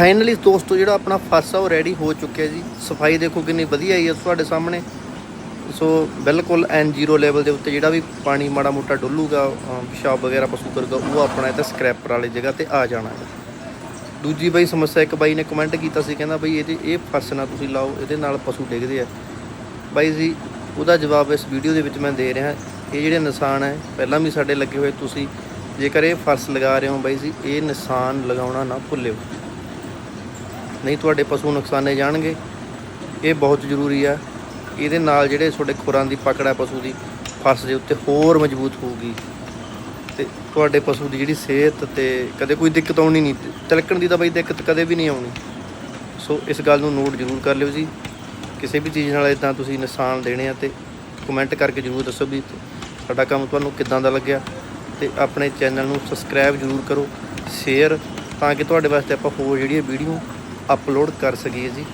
Finally ਦੋਸਤੋ, ਜਿਹੜਾ ਆਪਣਾ ਫਰਸ਼ ਆ, ਉਹ ਰੈਡੀ ਹੋ ਚੁੱਕਿਆ ਜੀ। ਸਫ਼ਾਈ ਦੇਖੋ ਕਿੰਨੀ ਵਧੀਆ ਆਈ ਹੈ ਤੁਹਾਡੇ ਸਾਹਮਣੇ। ਸੋ ਬਿਲਕੁਲ ਐਨ ਜ਼ੀਰੋ ਲੈਵਲ ਦੇ ਉੱਤੇ ਜਿਹੜਾ ਵੀ ਪਾਣੀ ਮਾੜਾ ਮੋਟਾ ਡੁੱਲੂਗਾ, ਅਹ, ਪਿਸ਼ਾਬ ਵਗੈਰਾ ਪਸ਼ੂ ਕਰੂਗਾ, ਉਹ ਆਪਣਾ ਇਹ ਤਾਂ ਸਕ੍ਰੈਪਰ ਵਾਲੀ ਜਗ੍ਹਾ ਤੇ ਆ ਜਾਣਾ ਹੈ ਦੂਜੀ ਬਾਈ ਸਮੱਸਿਆ, ਇੱਕ ਬਾਈ ਨੇ ਕਮੈਂਟ ਕੀਤਾ ਸੀ, ਕਹਿੰਦਾ ਬਾਈ ਇਹਦੇ ਇਹ ਫਰਸ਼ ਨਾ ਤੁਸੀਂ ਲਾਓ, ਇਹਦੇ ਨਾਲ ਪਸ਼ੂ ਡਿੱਗਦੇ ਆ। ਬਾਈ ਜੀ, ਉਹਦਾ ਜਵਾਬ ਇਸ ਵੀਡੀਓ ਦੇ ਵਿੱਚ ਮੈਂ ਦੇ ਰਿਹਾ। ਇਹ ਜਿਹੜੇ ਨਿਸ਼ਾਨ ਹੈ, ਪਹਿਲਾਂ ਵੀ ਸਾਡੇ ਲੱਗੇ ਹੋਏ ਤੁਸੀਂ। ਜੇਕਰ ਇਹ ਫਰਸ਼ ਲਗਾ ਰਹੇ ਹੋ ਬਾਈ ਜੀ, ਇਹ ਨਿਸ਼ਾਨ ਲਗਾਉਣਾ ਨਾ ਭੁੱਲਿਓ। ਨਹੀਂ ਤੁਹਾਡੇ ਪਸ਼ੂ ਨੁਕਸਾਨੇ ਜਾਣਗੇ। ਇਹ ਬਹੁਤ ਜ਼ਰੂਰੀ ਆ। ਇਹਦੇ ਨਾਲ ਜਿਹੜੇ ਤੁਹਾਡੇ ਖੁਰਾਂ ਦੀ ਪਕੜ ਹੈ ਪਸ਼ੂ ਦੀ, ਫਸ ਦੇ ਉੱਤੇ ਹੋਰ ਮਜ਼ਬੂਤ ਹੋਊਗੀ। ਤੇ ਤੁਹਾਡੇ ਪਸ਼ੂ ਦੀ ਜਿਹੜੀ ਸਿਹਤ ਤੇ ਕਦੇ ਕੋਈ ਦਿੱਕਤ ਆਉਣੀ ਨਹੀਂ, ਤਿਲਕਣ ਦੀ ਤਾਂ ਬਈ ਦਿੱਕਤ ਕਦੇ ਵੀ ਨਹੀਂ ਆਉਣੀ। ਸੋ ਇਸ ਗੱਲ ਨੂੰ ਨੋਟ ਜ਼ਰੂਰ ਕਰ ਲਿਓ ਜੀ। ਕਿਸੇ ਵੀ ਚੀਜ਼ ਨਾਲ ਇਦਾਂ ਤੁਸੀਂ ਨਿਸ਼ਾਨ ਦੇਣੇ ਆ ਤੇ ਕਮੈਂਟ ਕਰਕੇ ਜ਼ਰੂਰ ਦੱਸੋ ਵੀ ਸਾਡਾ ਕੰਮ ਤੁਹਾਨੂੰ ਕਿੱਦਾਂ ਦਾ ਲੱਗਿਆ। ਤੇ ਆਪਣੇ ਚੈਨਲ ਨੂੰ ਸਬਸਕ੍ਰਾਈਬ ਜ਼ਰੂਰ ਕਰੋ, ਸ਼ੇਅਰ ਤਾਂ ਕਿ ਤੁਹਾਡੇ ਵਾਸਤੇ ਆਪਾਂ ਹੋਰ ਜਿਹੜੀਆਂ ਵੀਡੀਓ ਅਪਲੋਡ ਕਰ ਸਕੀਏ ਜੀ।